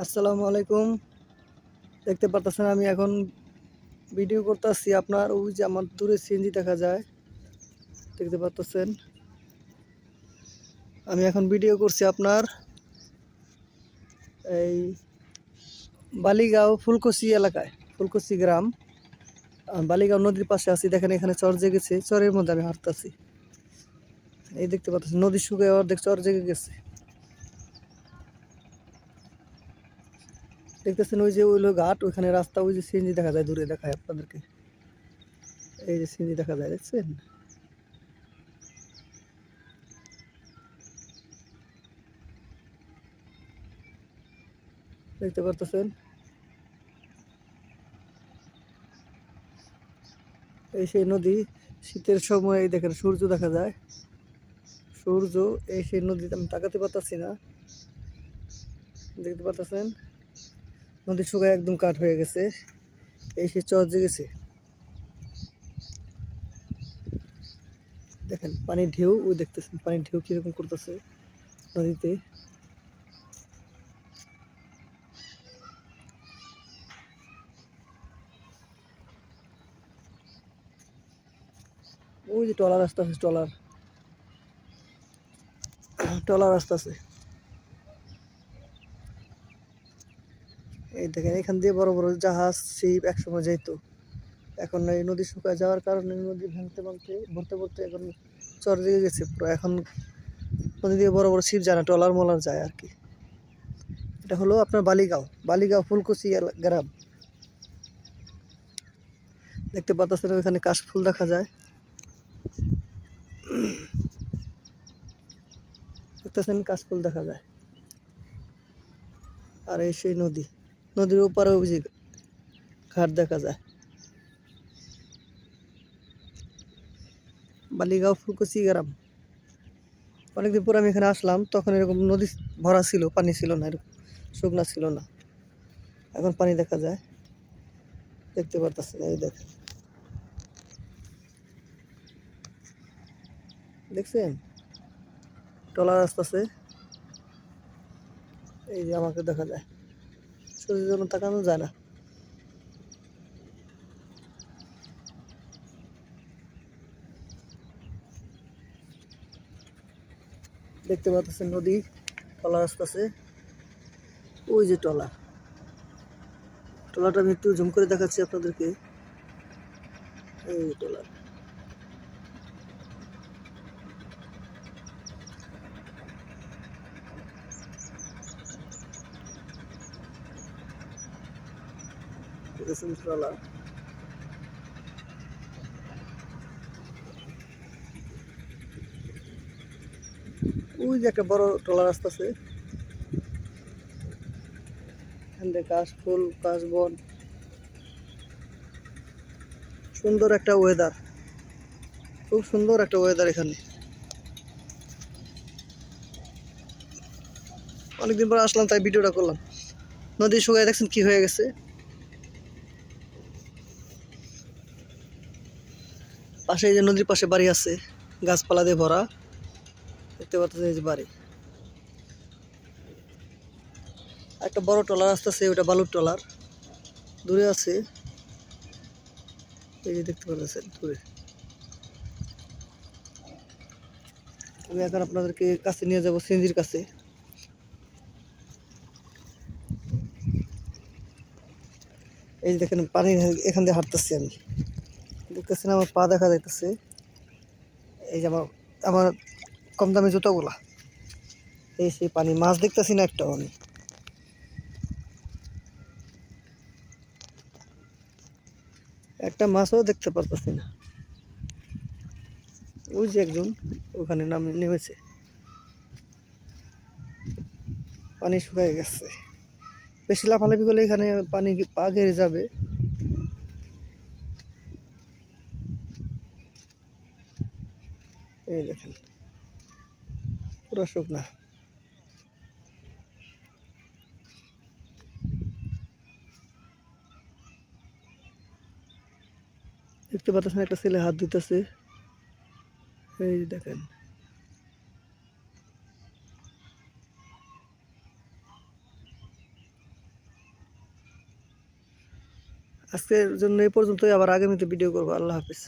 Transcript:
আসসালামু আলাইকুম। দেখতে পারতেছেন আমি এখন ভিডিও করতেছি আপনার, ওই যে আমার দূরে সিএনজি দেখা যায়। দেখতে পারতেছেন। আমি এখন ভিডিও করছি আপনার এই বালিগাঁও ফুলকসি এলাকায় ফুলকসি গ্রাম। বালিগাঁও নদীর পাশে আছি, দেখেন এখানে চর জেগেছে, চরের মধ্যে আমি হাঁটতেছি। এই দেখতে পাচ্ছি নদী শুকিয়ে অর্ধেক চর জেগে গেছে। দেখতেছেন ওই যে ওইলো ঘাট, ওইখানে রাস্তা, ওই যে সিএনজি দেখা যায়, দূরে দেখায় আপনাদেরকে। এই যে সিএনজি দেখা যায়, দেখছেন? দেখতে পারতেছেন? এই সেই নদী, শীতের সময় দেখেন সূর্য দেখা যায়। সূর্য এই সেই নদীতে আমি তাকাতে পারতাছি না। দেখতে পারতেছেন? নদী শুকায় একদম কাঠ হয়ে গেছে। এই সে চর জেগেছে। দেখেন, পানির ঢেউ ওই দেখতেছেন পানির ঢেউ কীরকম করতেছে নদীতে। ওই যে টলার রাস্তা আছে টলার। টলার রাস্তা আছে দেখেন এখান দিয়ে বড় বড় জাহাজ, শিপ একসময় যেত এখন এই নদী শুকায় যাওয়ার কারণে নদী ভাঙতে ভাঙতে ভরতে ভরতে এখন চর জেগে গেছে পুরো। এখন নদী দিয়ে বড় বড় শিপ যায় না টলার মলার যায় আর কি। এটা হলো আপনার বালিগাঁও বালিগাঁও ফুলকুচি গ্রাম। দেখতে পাচ্ছেন ওইখানে কাশফুল দেখা যায়। দেখতেছেন কাশফুল দেখা যায়। আর এই সেই নদী। নদীর ওপারে যে ঘাট দেখা যায়। বালিগাঁও ফুলকুচি গ্রাম। অনেকদিন পরে আমি এখানে আসলাম, তখন এরকম নদী ভরা ছিল, পানি ছিল না, এরকম শুকনা ছিল না। এখন পানি দেখা যায়। দেখতে পারতেছেন, এই দেখেন। দেখছেন? টলার আসতেছে। এই যে আমাকে দেখা যায়। শরীরের জন্য তাকানো যায় না দেখতে পাচ্ছেন নদী টলা আসতেছে ওই যে টলা টলাটা আমি একটু জুম করে দেখাচ্ছি আপনাদেরকে এই টলা দেখেছেন টলা ওই যে একটা বড় টলার রাস্তা আছে কাশ ফুল, কাশ বন। সুন্দর একটা ওয়েদার খুব সুন্দর একটা ওয়েদার এখানে। অনেকদিন পর আসলাম, তাই ভিডিওটা করলাম। নদী শুকায়, দেখছেন কি হয়ে গেছে? পাশে যে নদীর পাশে বাড়ি আছে, গাছপালা দিয়ে ভরা। দেখতে পাচ্ছেন এই যে বাড়ি। একটা বড় ট্রলার আসতেছে ওটা বালুর ট্রলার। দূরে আছে। এই যে দেখতে পাচ্ছেন দূরে। আমি এখন আপনাদেরকে কাছে নিয়ে যাব সিঞ্জির কাছে। এই যে দেখেন, পানি এখান দিয়ে হাঁটতেছি আমি। দেখতেছেন, আমার পা দেখা যাইতেছে। এই যে আমার আমার কম দামি জুতোগুলা। এই সেই পানি, মাছ দেখতেছি না একটা আমি। একটা মাছও দেখতে পারতেছি না। ওই যে একজন, ওখানে নাম নেমেছে। পানি শুকায় গেছে। বেশি লাফালাফি করলে এখানে পানি পা ঘেরে যাবে। এই দেখেন। পুরা শুকনা। দেখতে পাচ্ছেন একটা ছেলে হাত দিতেছে এই দেখেন। আজকের জন্য এই পর্যন্তই, আবার আগামীতে ভিডিও করব। আল্লাহ হাফিজ।